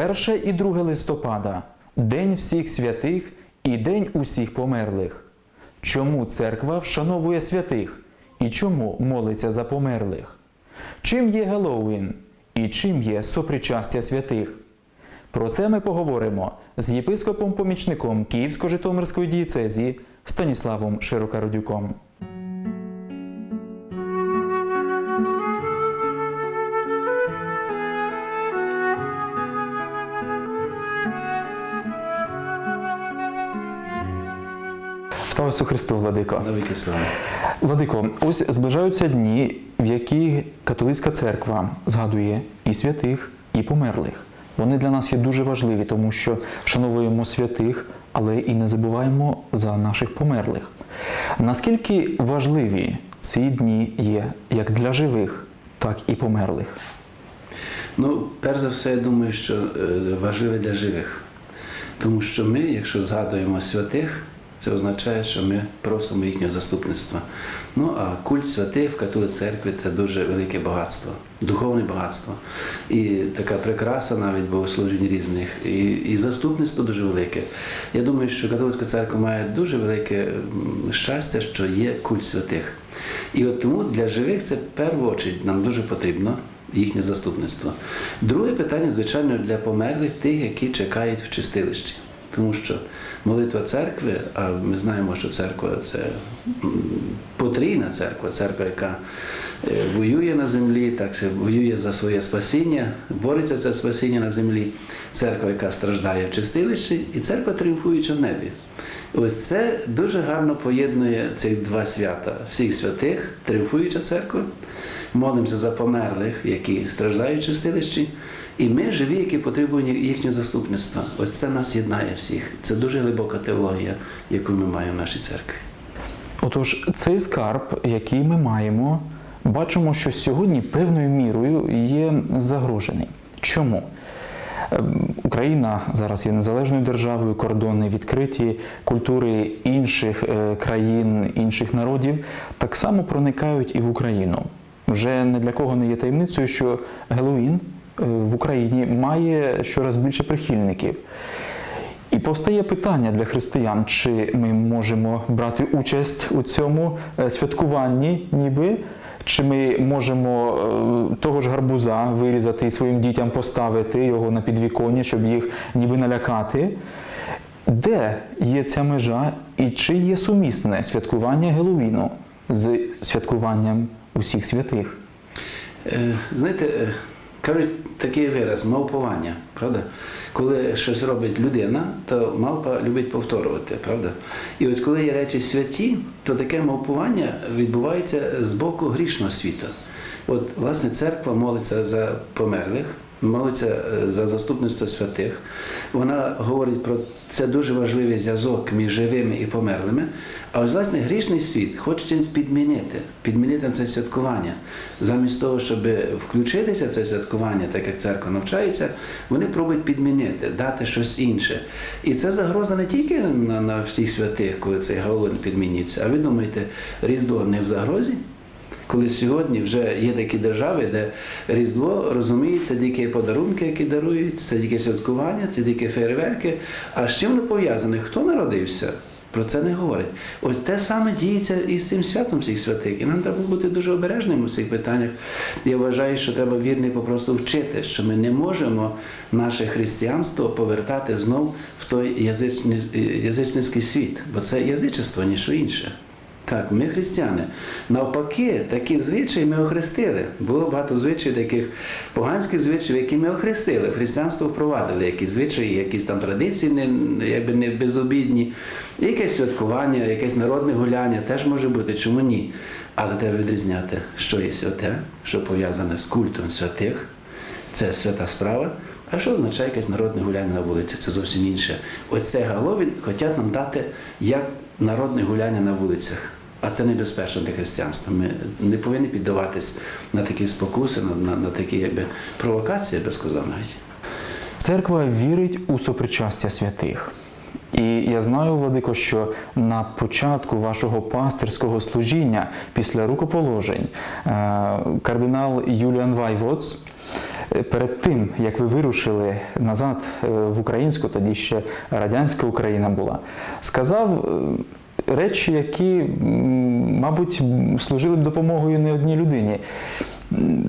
1 і 2 листопада День всіх святих і День усіх померлих. Чому церква вшановує святих і чому молиться за померлих? Чим є Геловін і чим є сопричастя святих? Про це ми поговоримо з єпископом-помічником Київсько-Житомирської дієцезії Станіславом Широкородюком. Слава Ісусу Христу, Владико! Владико, ось зближаються дні, в які католицька церква згадує і святих, і померлих. Вони для нас є дуже важливі, тому що вшановуємо святих, але і не забуваємо за наших померлих. Наскільки важливі ці дні є як для живих, так і померлих? Ну, перш за все, я думаю, що е, важливе для живих. Тому що ми, якщо згадуємо святих, це означає, що ми просимо їхнього заступництва. Ну а культ святих в католицькій церкві це дуже велике багатство, духовне багатство. І така прикраса навіть богослужінь різних, і, і заступництво дуже велике. Я думаю, що католицька церква має дуже велике щастя, що є культ святих. І от тому для живих це чергу нам дуже потрібно їхнє заступництво. Друге питання, звичайно, для померлих тих, які чекають в чистилищі. Тому що молитва церкви, а ми знаємо, що церква це потрійна церква, церква, яка е, воює на землі, так що воює за своє спасіння, бореться за спасіння на землі, церква, яка страждає в чистилищі, і церква тріумфуюча в небі. Ось це дуже гарно поєднує ці два свята всіх святих, тріумфуюча церква. Молимося за померлих, які страждають в чистилищі, і ми живі, які потребують їхнього заступництва. Ось це нас єднає всіх. Це дуже глибока теологія, яку ми маємо в нашій церкві. Отож, цей скарб, який ми маємо, бачимо, що сьогодні певною мірою є загрожений. Чому? Ем, Україна зараз є незалежною державою, кордони відкриті, культури інших е, країн, інших народів так само проникають і в Україну. Вже не для кого не є таємницею, що Геловін в Україні має щораз більше прихильників. І повстає питання для християн, чи ми можемо брати участь у цьому е, святкуванні, ніби, чи ми можемо е, того ж гарбуза вирізати і своїм дітям поставити його на підвіконня, щоб їх ніби налякати. Де є ця межа і чи є сумісне святкування Геловіну з святкуванням усіх святих? Е, Знаєте, е, кажуть такий вираз мавпування, правда? Коли щось робить людина, то мавпа любить повторювати, правда? І от коли є речі святі, то таке мавпування відбувається з боку грішного світу. От, власне, церква молиться за померлих, молиться е, за заступництво святих. Вона говорить про це дуже важливий зв'язок між живими і померлими. А ось власне грішний світ хоче чимось підмінити, підмінити це святкування. Замість того, щоб включитися в це святкування, так як церква навчається, вони пробують підмінити, дати щось інше. І це загроза не тільки на, на всіх святих, коли цей Галилин підмінюється, а ви думаєте, Різдво не в загрозі? Коли сьогодні вже є такі держави, де Різдво розуміється тільки подарунки, які дарують, це тільки святкування, це тільки фейерверки. А з чим не пов'язане? Хто народився? Про це не говорять. Ось те саме діється і з цим святом всіх святих. І нам треба бути дуже обережними в цих питаннях. Я вважаю, що треба вірний попросту вчити, що ми не можемо наше християнство повертати знов в той язичницький світ, бо це язичество, ніщо інше. Так, ми християни. Навпаки, такі звичаї ми охрестили. Було багато звичаїв, таких поганських звичаїв, які ми охрестили. В християнство впровадили якісь звичаї, якісь там традиції, не, якби не безобідні, якесь святкування, якесь народне гуляння теж може бути, чому ні? Але треба відрізняти, що є святе, що пов'язане з культом святих, це свята справа. А що означає якесь народне гуляння на вулиці? Це зовсім інше. Ось це Галовін хочуть нам дати як народне гуляння на вулицях. А це небезпечно для християнства. Ми не повинні піддаватись на такі спокуси, на, на, на такі якби, провокації, я би сказав навіть. Церква вірить у сопричастя святих. І я знаю, Владико, що на початку вашого пастирського служіння після рукоположень е, кардинал Юліан Вайвоц перед тим, як ви вирушили назад е, в українську, тоді ще радянська Україна була, сказав е, речі, які, мабуть, служили б допомогою не одній людині.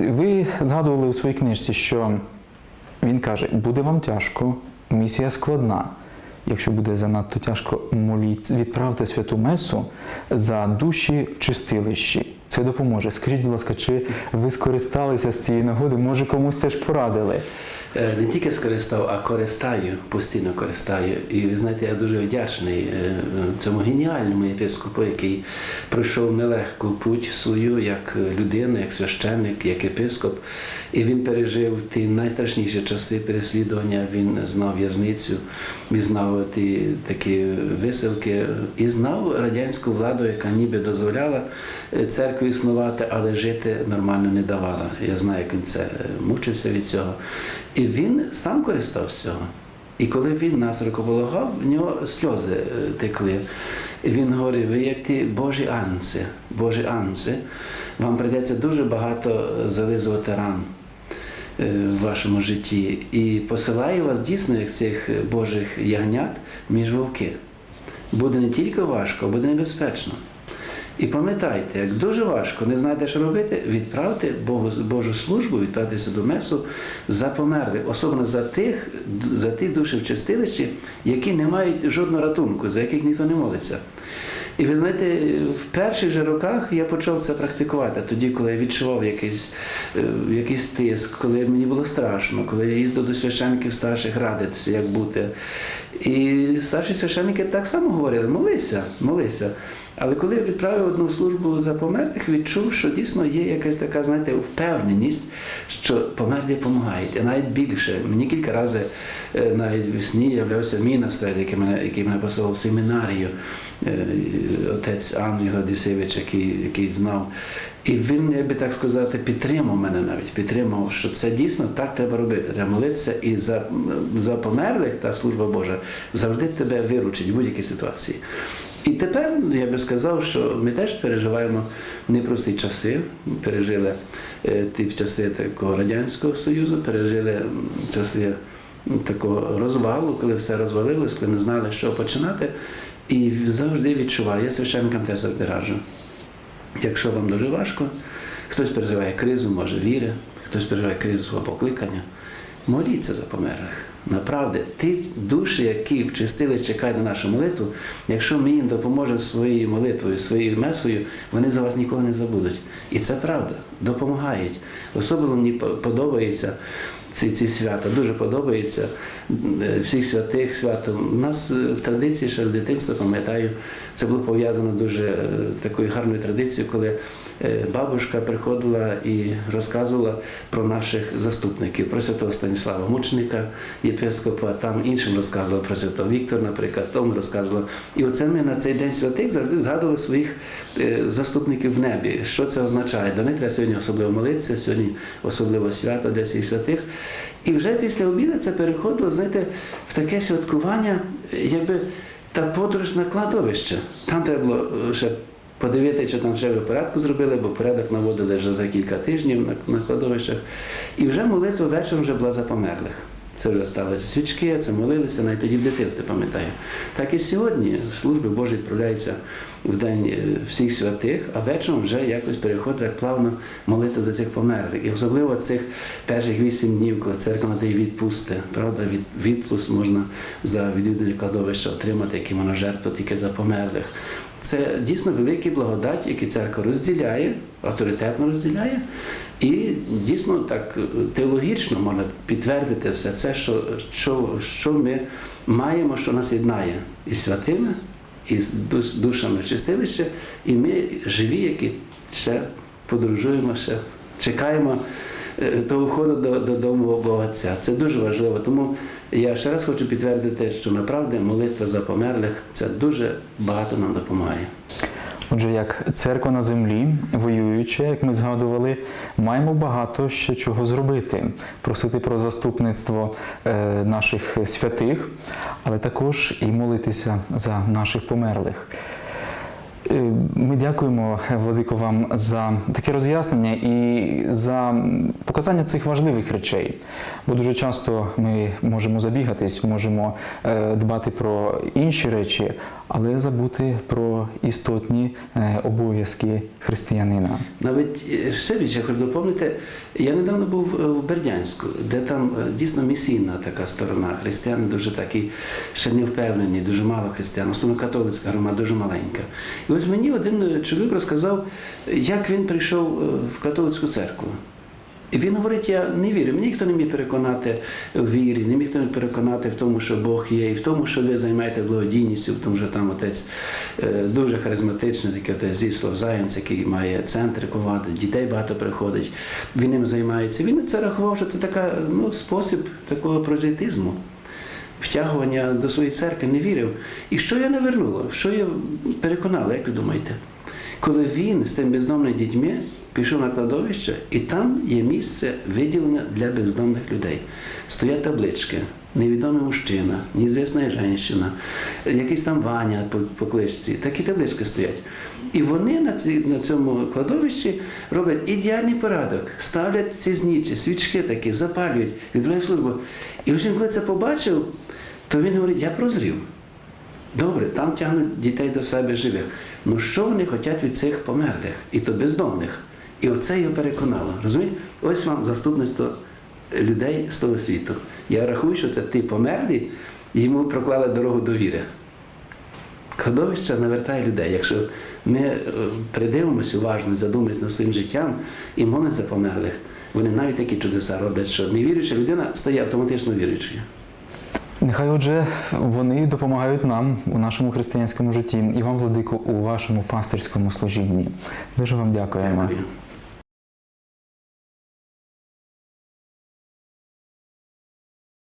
Ви згадували у своїй книжці, що він каже: буде вам тяжко, місія складна. Якщо буде занадто тяжко, моліть, відправте святу месу за душі в чистилищі. Це допоможе. Скажіть, будь ласка, чи ви скористалися з цієї нагоди? Може, комусь теж порадили? Е, Не тільки скористав, а користаю, постійно користаю. І ви знаєте, я дуже вдячний е, цьому геніальному єпископу, який пройшов нелегку путь свою як людина, як священник, як єпископ. І він пережив ті найстрашніші часи переслідування. Він знав в'язницю, він знав ті такі виселки і знав радянську владу, яка ніби дозволяла е, церкві існувати, але жити нормально не давала. Я знаю, як він це е, мучився від цього. І він сам користався цього. І коли він нас рукополагав, в нього сльози е, текли. І він говорив, ви як ті Божі анці, Божі анці, вам прийдеться дуже багато е, зализувати ран в вашому житті. І посилає вас дійсно як цих Божих ягнят між вовки. Буде не тільки важко, буде небезпечно. І пам'ятайте, як дуже важко, не знаєте, що робити, відправте Богу, Божу службу, відправте до месу за померлих, особливо за тих, за ті душі в чистилищі, які не мають жодного ратунку, за яких ніхто не молиться. І ви знаєте, в перших же роках я почав це практикувати, тоді, коли я відчував якийсь, е, якийсь тиск, коли мені було страшно, коли я їздив до священників старших радитися, як бути. І старші священники так само говорили: молися, молися. Але коли я відправив одну службу за померлих, відчув, що дійсно є якась така, знаєте, впевненість, що померлі допомагають. А навіть більше. Мені кілька разів е, навіть в сні являвся мій настоятель, який мене, який мене посилав в семінарію, е, отець Ангел Дісевич, який, який знав. І він, як би так сказати, підтримав мене навіть, підтримав, що це дійсно так треба робити. Треба молитися і за, за померлих та служба Божа завжди тебе виручить в будь-якій ситуації. І тепер я би сказав, що ми теж переживаємо непрості часи. Пережили е, ті часи такого Радянського Союзу, пережили часи такого розвалу, коли все розвалилось, коли не знали, що починати. І завжди відчуваю, я священникам теж завжди. Якщо вам дуже важко, хтось переживає кризу, може віри, хтось переживає кризу свого покликання, моліться за померлих. Направді, ті душі, які в чистилищі чекають на нашу молитву, якщо ми їм допоможемо своєю молитвою, своєю месою, вони за вас ніколи не забудуть. І це правда, допомагають. Особливо мені по- подобається ці, ці свята, дуже подобається е, всіх святих свято. У нас е, в традиції ще з дитинства, пам'ятаю, це було пов'язано дуже е, такою гарною традицією, коли бабушка приходила і розказувала про наших заступників, про святого Станіслава Мучника, єпископа, там іншим розказувала про святого Віктора, наприклад, тому розказувала. І оце ми на цей день святих завжди згадували своїх е, заступників в небі. Що це означає? До них треба сьогодні особливо молитися, сьогодні особливо свято для всіх святих. І вже після обіду це переходило, знаєте, в таке святкування, е, якби та подорож на кладовище. Там треба було е, ще подивитися, що там вже порядку зробили, бо порядок наводили вже за кілька тижнів на, на кладовищах. І вже молитва вечором вже була за померлих. Це вже ставилися свічки, це молилися, навіть тоді в дитинстві пам'ятаю. Так і сьогодні в служби Божі відправляється в день е, всіх святих, а вечором вже якось переходить як плавно молити за цих померлих. І особливо цих перших вісім днів, коли церква надає відпусти, правда, від, відпуск можна за відвідування кладовища отримати, які можна жертву тільки за померлих. Це дійсно великий благодать, який церква розділяє, авторитетно розділяє, і дійсно так е, теологічно можна підтвердити все це, що, що, що ми маємо, що нас єднає із святими, із душ- душами чистилища, і ми живі, які ще подорожуємо, ще чекаємо е, того входу до, до дому Отця. Це дуже важливо. Тому я ще раз хочу підтвердити, що направді молитва за померлих це дуже багато нам допомагає. Отже, як церква на землі, воююча, як ми згадували, маємо багато ще чого зробити, просити про заступництво е, наших святих, але також і молитися за наших померлих. Е, Ми дякуємо, Владико, вам за таке роз'яснення і за показання цих важливих речей. Бо дуже часто ми можемо забігатись, можемо е, дбати про інші речі, але забути про істотні е, обов'язки християнина. Навіть е, ще більше хочу доповнити. Я недавно був в Бердянську, де там дійсно місійна така сторона. Християни дуже такі ще не впевнені, дуже мало християн, особливо католицька громада дуже маленька. І ось мені один чоловік розказав, як він прийшов в католицьку церкву. І він говорить, я не вірю. Мені ніхто не міг переконати в вірі, не міг ніхто не переконати в тому, що Бог є, і в тому, що ви займаєте благодійністю, тому що там отець е, дуже харизматичний, такий отець Зіслав Заєнц, який має центр ковади, дітей багато приходить, він ним займається. Він це рахував, що це така, ну, спосіб такого прожитизму. Втягування до своєї церкви не вірив. І що я не вернуло? Що я переконала, як ви думаєте? Коли він з цими бездомними дітьми пішов на кладовище, і там є місце виділене для бездомних людей. Стоять таблички. Невідомий мужчина, неізвісна жінка, якийсь там Ваня по, кличці. Такі таблички стоять. І вони на, ці, на цьому кладовищі роблять ідеальний порядок, ставлять ці знічі, свічки такі, запалюють, відбувають службу. І ось він коли це побачив, то він говорить, я прозрів. Добре, там тягнуть дітей до себе живих. Ну що вони хочуть від цих померлих, і то бездомних? І оце його переконало. Розумієте? Ось вам заступництво людей з того світу. Я рахую, що це ті померлі, йому проклали дорогу до віри. Кладовище навертає людей. Якщо ми е, придивимося уважно, задумаємося над своїм життям і молимося за померлих, вони навіть такі чудеса роблять, що невіруюча людина стає автоматично віруючою. Нехай отже вони допомагають нам у нашому християнському житті і вам, владику, у вашому пастирському служінні. Дуже вам дякуємо.